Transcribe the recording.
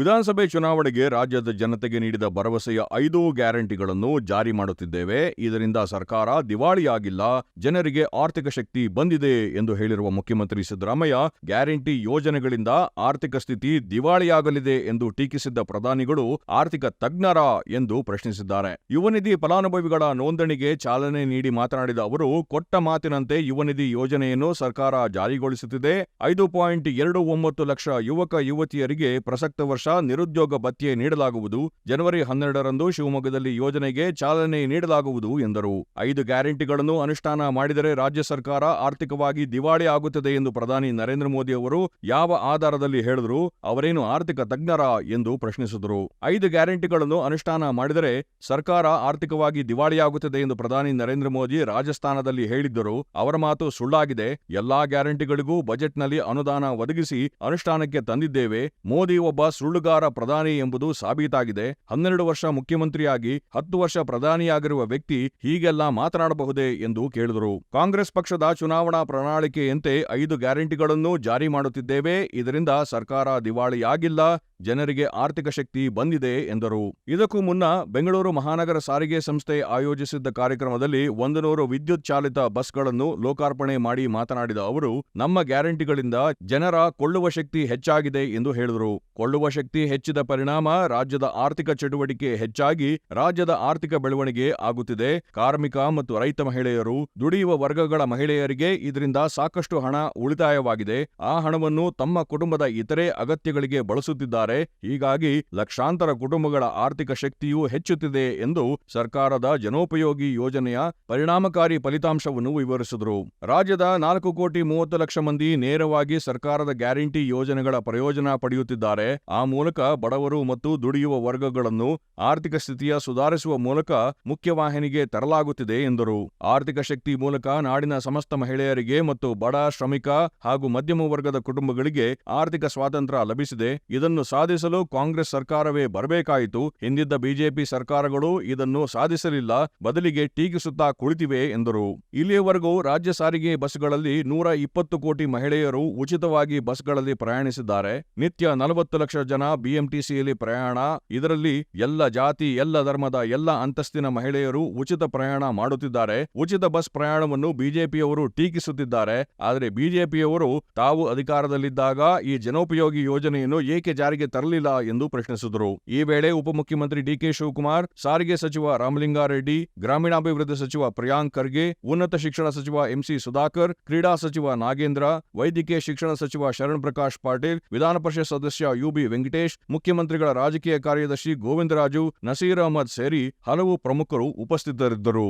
ವಿಧಾನಸಭೆ ಚುನಾವಣೆಗೆ ರಾಜ್ಯದ ಜನತೆಗೆ ನೀಡಿದ ಭರವಸೆಯ ಐದು ಗ್ಯಾರಂಟಿಗಳನ್ನು ಜಾರಿ ಮಾಡುತ್ತಿದ್ದೇವೆ. ಇದರಿಂದ ಸರ್ಕಾರ ದಿವಾಳಿಯಾಗಿಲ್ಲ. ಜನರಿಗೆ ಆರ್ಥಿಕ ಶಕ್ತಿ ಬಂದಿದೆ ಎಂದು ಹೇಳಿರುವ ಮುಖ್ಯಮಂತ್ರಿ ಸಿದ್ದರಾಮಯ್ಯ, ಗ್ಯಾರಂಟಿ ಯೋಜನೆಗಳಿಂದ ಆರ್ಥಿಕ ಸ್ಥಿತಿ ದಿವಾಳಿಯಾಗಲಿದೆ ಎಂದು ಟೀಕಿಸಿದ್ದ ಪ್ರಧಾನಿಗಳು ಆರ್ಥಿಕ ತಜ್ಞರ ಎಂದು ಪ್ರಶ್ನಿಸಿದ್ದಾರೆ. ಯುವನಿಧಿ ಫಲಾನುಭವಿಗಳ ನೋಂದಣಿಗೆ ಚಾಲನೆ ನೀಡಿ ಮಾತನಾಡಿದ ಅವರು, ಕೊಟ್ಟ ಮಾತಿನಂತೆ ಯುವನಿಧಿ ಯೋಜನೆಯನ್ನು ಸರ್ಕಾರ ಜಾರಿಗೊಳಿಸುತ್ತಿದೆ. ಐದು ಪಾಯಿಂಟ್ ಎರಡು ಒಂಬತ್ತು ಲಕ್ಷ ಯುವಕ ಯುವತಿಯರಿಗೆ ಪ್ರಸಕ್ತ ವರ್ಷ ನಿರುದ್ಯೋಗ ಭತ್ಯೆ ನೀಡಲಾಗುವುದು. ಜನವರಿ ಹನ್ನೆರಡರಂದು ಶಿವಮೊಗ್ಗದಲ್ಲಿ ಯೋಜನೆಗೆ ಚಾಲನೆ ನೀಡಲಾಗುವುದು ಎಂದರು. ಐದು ಗ್ಯಾರಂಟಿಗಳನ್ನು ಅನುಷ್ಠಾನ ಮಾಡಿದರೆ ರಾಜ್ಯ ಸರ್ಕಾರ ಆರ್ಥಿಕವಾಗಿ ದಿವಾಳಿ ಆಗುತ್ತದೆ ಎಂದು ಪ್ರಧಾನಿ ನರೇಂದ್ರ ಮೋದಿ ಅವರು ಯಾವ ಆಧಾರದಲ್ಲಿ ಹೇಳಿದ್ರು, ಅವರೇನು ಆರ್ಥಿಕ ತಜ್ಞರ ಎಂದು ಪ್ರಶ್ನಿಸಿದರು. ಐದು ಗ್ಯಾರಂಟಿಗಳನ್ನು ಅನುಷ್ಠಾನ ಮಾಡಿದರೆ ಸರ್ಕಾರ ಆರ್ಥಿಕವಾಗಿ ದಿವಾಳಿಯಾಗುತ್ತದೆ ಎಂದು ಪ್ರಧಾನಿ ನರೇಂದ್ರ ಮೋದಿ ರಾಜಸ್ಥಾನದಲ್ಲಿ ಹೇಳಿದ್ದರು. ಅವರ ಮಾತು ಸುಳ್ಳಾಗಿದೆ. ಎಲ್ಲಾ ಗ್ಯಾರಂಟಿಗಳಿಗೂ ಬಜೆಟ್ನಲ್ಲಿ ಅನುದಾನ ಒದಗಿಸಿ ಅನುಷ್ಠಾನಕ್ಕೆ ತಂದಿದ್ದೇವೆ. ಮೋದಿ ಒಬ್ಬ ಸುಳ್ಳುಗಾರ ಪ್ರಧಾನಿ ಎಂಬುದು ಸಾಬೀತಾಗಿದೆ. ಹನ್ನೆರಡು ವರ್ಷ ಮುಖ್ಯಮಂತ್ರಿಯಾಗಿ, ಹತ್ತು ವರ್ಷ ಪ್ರಧಾನಿಯಾಗಿರುವ ವ್ಯಕ್ತಿ ಹೀಗೆಲ್ಲ ಮಾತನಾಡಬಹುದೇ ಎಂದು ಕೇಳಿದರು. ಕಾಂಗ್ರೆಸ್ ಪಕ್ಷದ ಚುನಾವಣಾ ಪ್ರಣಾಳಿಕೆಯಂತೆ ಐದು ಗ್ಯಾರಂಟಿಗಳನ್ನು ಜಾರಿ ಮಾಡುತ್ತಿದ್ದೇವೆ. ಇದರಿಂದ ಸರ್ಕಾರ ದಿವಾಳಿಯಾಗಿಲ್ಲ, ಜನರಿಗೆ ಆರ್ಥಿಕ ಶಕ್ತಿ ಬಂದಿದೆ ಎಂದರು. ಇದಕ್ಕೂ ಮುನ್ನ ಬೆಂಗಳೂರು ಮಹಾನಗರ ಸಾರಿಗೆ ಸಂಸ್ಥೆ ಆಯೋಜಿಸಿದ್ದ ಕಾರ್ಯಕ್ರಮದಲ್ಲಿ ಒಂದು ನೂರು ವಿದ್ಯುತ್ ಚಾಲಿತ ಬಸ್ಗಳನ್ನು ಲೋಕಾರ್ಪಣೆ ಮಾಡಿ ಮಾತನಾಡಿದ ಅವರು, ನಮ್ಮ ಗ್ಯಾರಂಟಿಗಳಿಂದ ಜನರ ಕೊಳ್ಳುವ ಶಕ್ತಿ ಹೆಚ್ಚಾಗಿದೆ ಎಂದು ಹೇಳಿದರು. ಕೊಳ್ಳುವ ಹೆಚ್ಚಿದ ಪರಿಣಾಮ ರಾಜ್ಯದ ಆರ್ಥಿಕ ಚಟುವಟಿಕೆ ಹೆಚ್ಚಾಗಿ ರಾಜ್ಯದ ಆರ್ಥಿಕ ಬೆಳವಣಿಗೆ ಆಗುತ್ತಿದೆ. ಕಾರ್ಮಿಕ ಮತ್ತು ರೈತ ಮಹಿಳೆಯರು, ದುಡಿಯುವ ವರ್ಗಗಳ ಮಹಿಳೆಯರಿಗೆ ಇದರಿಂದ ಸಾಕಷ್ಟು ಹಣ ಉಳಿತಾಯವಾಗಿದೆ. ಆ ಹಣವನ್ನು ತಮ್ಮ ಕುಟುಂಬದ ಇತರೆ ಅಗತ್ಯಗಳಿಗೆ ಬಳಸುತ್ತಿದ್ದಾರೆ. ಹೀಗಾಗಿ ಲಕ್ಷಾಂತರ ಕುಟುಂಬಗಳ ಆರ್ಥಿಕ ಶಕ್ತಿಯೂ ಹೆಚ್ಚುತ್ತಿದೆ ಎಂದು ಸರ್ಕಾರದ ಜನೋಪಯೋಗಿ ಯೋಜನೆಯ ಪರಿಣಾಮಕಾರಿ ಫಲಿತಾಂಶವನ್ನು ವಿವರಿಸಿದರು. ರಾಜ್ಯದ ನಾಲ್ಕು ಕೋಟಿ ಮೂವತ್ತು ಲಕ್ಷ ಮಂದಿ ನೇರವಾಗಿ ಸರ್ಕಾರದ ಗ್ಯಾರಂಟಿ ಯೋಜನೆಗಳ ಪ್ರಯೋಜನ ಪಡೆಯುತ್ತಿದ್ದಾರೆ. ಆ ಮೂಲಕ ಬಡವರು ಮತ್ತು ದುಡಿಯುವ ವರ್ಗಗಳನ್ನು ಆರ್ಥಿಕ ಸ್ಥಿತಿಯ ಸುಧಾರಿಸುವ ಮೂಲಕ ಮುಖ್ಯವಾಹಿನಿಗೆ ತರಲಾಗುತ್ತಿದೆ ಎಂದರು. ಆರ್ಥಿಕ ಶಕ್ತಿ ಮೂಲಕ ನಾಡಿನ ಸಮಸ್ತ ಮಹಿಳೆಯರಿಗೆ ಮತ್ತು ಬಡ ಶ್ರಮಿಕ ಹಾಗೂ ಮಧ್ಯಮ ವರ್ಗದ ಕುಟುಂಬಗಳಿಗೆ ಆರ್ಥಿಕ ಸ್ವಾತಂತ್ರ್ಯ ಲಭಿಸಿದೆ. ಇದನ್ನು ಸಾಧಿಸಲು ಕಾಂಗ್ರೆಸ್ ಸರ್ಕಾರವೇ ಬರಬೇಕಾಯಿತು. ಹಿಂದಿದ್ದ ಬಿಜೆಪಿ ಸರ್ಕಾರಗಳು ಇದನ್ನು ಸಾಧಿಸಲಿಲ್ಲ. ಬದಲಿಗೆ ಟೀಕಿಸುತ್ತಾ ಕುಳಿತಿವೆ ಎಂದರು. ಇಲ್ಲಿಯವರೆಗೂ ರಾಜ್ಯ ಸಾರಿಗೆ ಬಸ್ಗಳಲ್ಲಿ ನೂರ ಇಪ್ಪತ್ತು ಕೋಟಿ ಮಹಿಳೆಯರು ಉಚಿತವಾಗಿ ಬಸ್ಗಳಲ್ಲಿ ಪ್ರಯಾಣಿಸಿದ್ದಾರೆ. ನಿತ್ಯ ನಲವತ್ತು ಲಕ್ಷ ಜನ ಬಿಎಂಟಿಸಿಯಲ್ಲಿ ಪ್ರಯಾಣ, ಇದರಲ್ಲಿ ಎಲ್ಲ ಜಾತಿ, ಎಲ್ಲ ಧರ್ಮದ, ಎಲ್ಲ ಅಂತಸ್ತಿನ ಮಹಿಳೆಯರು ಉಚಿತ ಪ್ರಯಾಣ ಮಾಡುತ್ತಿದ್ದಾರೆ. ಉಚಿತ ಬಸ್ ಪ್ರಯಾಣವನ್ನು ಬಿಜೆಪಿಯವರು ಟೀಕಿಸುತ್ತಿದ್ದಾರೆ. ಆದರೆ ಬಿಜೆಪಿಯವರು ತಾವು ಅಧಿಕಾರದಲ್ಲಿದ್ದಾಗ ಈ ಜನೋಪಯೋಗಿ ಯೋಜನೆಯನ್ನು ಏಕೆ ಜಾರಿಗೆ ತರಲಿಲ್ಲ ಎಂದು ಪ್ರಶ್ನಿಸಿದರು. ಈ ವೇಳೆ ಉಪಮುಖ್ಯಮಂತ್ರಿ ಡಿಕೆ ಶಿವಕುಮಾರ್, ಸಾರಿಗೆ ಸಚಿವ ರಾಮಲಿಂಗಾರೆಡ್ಡಿ, ಗ್ರಾಮೀಣಾಭಿವೃದ್ಧಿ ಸಚಿವ ಪ್ರಿಯಾಂಕ್ ಖರ್ಗೆ, ಉನ್ನತ ಶಿಕ್ಷಣ ಸಚಿವ ಎಂಸಿ ಸುಧಾಕರ್, ಕ್ರೀಡಾ ಸಚಿವ ನಾಗೇಂದ್ರ, ವೈದ್ಯಕೀಯ ಶಿಕ್ಷಣ ಸಚಿವ ಶರಣ್ ಪ್ರಕಾಶ್ ಪಾಟೀಲ್, ವಿಧಾನ ಪರಿಷತ್ ಸದಸ್ಯ ಯುಬಿ ವೆಂಕಟೇಶ್ ಮುಖ್ಯಮಂತ್ರಿಗಳ ರಾಜಕೀಯ ಕಾರ್ಯದರ್ಶಿ ಗೋವಿಂದರಾಜು ನಸೀರ್ ಅಹಮದ್ ಸೇರಿ ಹಲವು ಪ್ರಮುಖರು ಉಪಸ್ಥಿತರಿದ್ದರು.